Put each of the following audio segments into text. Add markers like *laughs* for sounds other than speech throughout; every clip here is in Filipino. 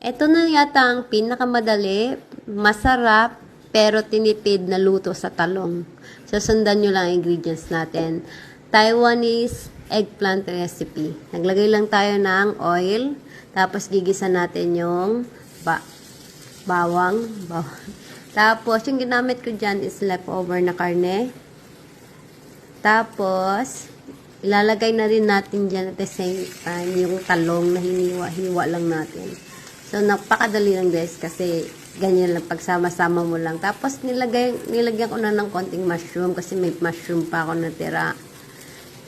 Ito na yata ang pinakamadali, masarap, pero tinipid na luto sa talong. Susundan nyo lang ang ingredients natin. Taiwanese eggplant recipe. Naglagay lang tayo ng oil, tapos gigisa natin yung ba bawang. bawang. *laughs* Tapos, yung ginamit ko dyan is leftover na karne. Tapos, ilalagay na rin natin dyan at the same time yung talong na hiniwa-hiwa lang natin. So, napakadali lang guys kasi ganyan lang pagsama-sama mo lang. Tapos, nilagay, nilagyan ko na ng konting mushroom kasi may mushroom pa ako natira.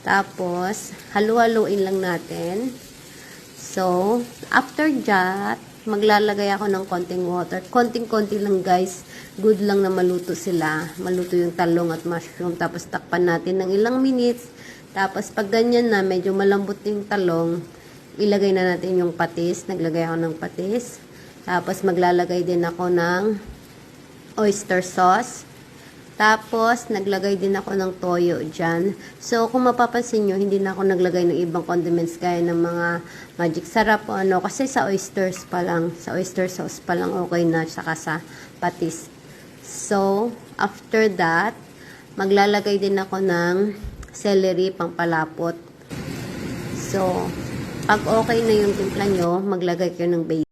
Tapos, halu-haluin lang natin. So, after that, maglalagay ako ng konting water. Konting-konti lang guys. Good lang na maluto sila. Maluto yung talong at mushroom. Tapos takpan natin ng ilang minutes. Tapos pag ganyan na, medyo malambot yung talong, ilagay na natin yung patis. Naglagay ako ng patis. Tapos maglalagay din ako ng oyster sauce. Tapos, naglagay din ako ng toyo dyan. So, kung mapapansin nyo, hindi na ako naglagay ng ibang condiments gaya ng mga magic sarap o ano. Kasi sa oysters pa lang, sa oyster sauce pa lang okay na, saka sa patis. So, after that, maglalagay din ako ng celery pang palapot. So, pag okay na yung timpla nyo, maglagay kayo ng basil.